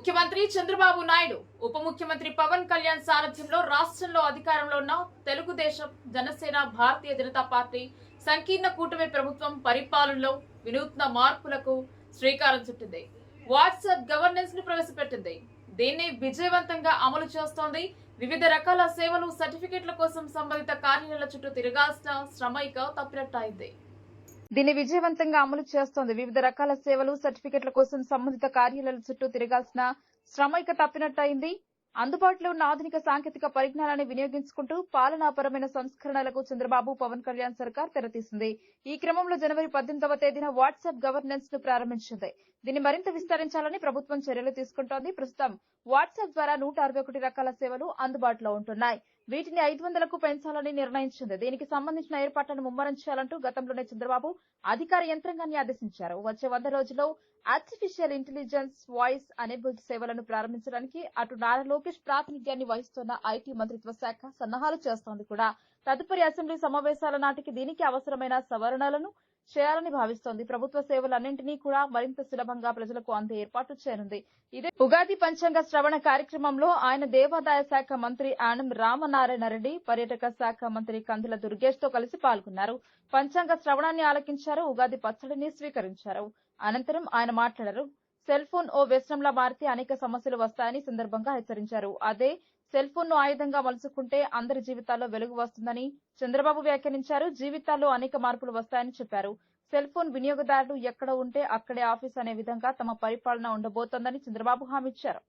ముఖ్యమంత్రి చంద్రబాబు నాయుడు ఉప ముఖ్యమంత్రి పవన్ కళ్యాణ్ సారథ్యంలో రాష్ట్రంలో అధికారంలో ఉన్న తెలుగుదేశం జనసేన భారతీయ జనతా పార్టీ సంకీర్ణ కూటమి ప్రభుత్వం పరిపాలనలో వినూత్న మార్పులకు శ్రీకారం చుట్టింది. వాట్సాప్ గవర్నెన్స్ను ప్రవేశపెట్టింది. దీన్ని విజయవంతంగా అమలు చేస్తోంది. వివిధ రకాల సేవలు సర్టిఫికెట్ల కోసం సంబంధిత కార్యాలయాల చుట్టూ తిరగాల్సిన శ్రమ ఇక తప్పినట్టయింది దీన్ని విజయవంతంగా అమలు చేస్తోంది. వివిధ రకాల సేవలు సర్టిఫికెట్ల కోసం సంబంధిత కార్యాలయాల చుట్టూ తిరగాల్సిన శ్రమ ఇక తప్పినట్టయింది. అందుబాటులో ఉన్న ఆధునిక సాంకేతిక పరిజ్ఞానాన్ని వినియోగించుకుంటూ పాలనాపరమైన సంస్కరణలకు చంద్రబాబు పవన్ కళ్యాణ్ సర్కార్ తెరతీసింది. ఈ క్రమంలో జనవరి పద్దెనిమిదవ తేదీన వాట్సాప్ గవర్నెన్స్ను ప్రారంభించింది. దీన్ని మరింత విస్తరించాలని ప్రభుత్వం చర్యలు తీసుకుంటోంది. ప్రస్తుతం వాట్సాప్ ద్వారా నూట అరవై ఒకటి రకాల సేవలు అందుబాటులో ఉంటున్నాయి. వీటిని ఐదు వందలకు పెంచాలని నిర్ణయించింది. దీనికి సంబంధించిన ఏర్పాట్లను ముమ్మరం చేయాలంటూ గతంలోనే చంద్రబాబు అధికార యంత్రాంగాన్ని ఆదేశించారు. వచ్చే వంద రోజుల్లో ఆర్టిఫిషియల్ ఇంటెలిజెన్స్ వాయిస్ అనేబుల్డ్ సేవలను ప్రారంభించడానికి అటు నారా లోకేష్ ప్రాతినిధ్యాన్ని వహిస్తున్న ఐటీ మంత్రిత్వ శాఖ సన్నాహాలు చేస్తోంది కూడా. తదుపరి అసెంబ్లీ సమావేశాల నాటికి దీనికి అవసరమైన సవరణలను చేయాలని భావిస్తోంది. ప్రభుత్వ సేవలన్నింటినీ కూడా మరింత సులభంగా ప్రజలకు అందే ఏర్పాటు చేయనుంది. ఇదే ఉగాది పంచాంగ శ్రవణ కార్యక్రమంలో ఆయన దేవాదాయ శాఖ మంత్రి ఆనం రామనారాయణ రెడ్డి పర్యాటక శాఖ మంత్రి కందుల దుర్గేష్తో కలిసి పాల్గొన్నారు. పంచాంగ శ్రవణాన్ని ఆలకించారు. ఉగాది పచ్చడిని స్వీకరించారు. అనంతరం ఆయన మాట్లాడారు. సెల్ ఫోన్ ఓ వ్యసనంలా మారితే అనేక సమస్యలు వస్తాయని సందర్భంగా హెచ్చరించారు. అదే సెల్ ఫోన్ను ఆయుధంగా మలుచుకుంటే అందరి జీవితాల్లో వెలుగు వస్తుందని చంద్రబాబు వ్యాఖ్యానించారు. జీవితాల్లో అనేక మార్పులు వస్తాయని చెప్పారు. సెల్ ఫోన్ వినియోగదారులు ఎక్కడ ఉంటే అక్కడే ఆఫీస్ అనే విధంగా తమ పరిపాలన ఉండబోతోందని చంద్రబాబు హామీ ఇచ్చారు.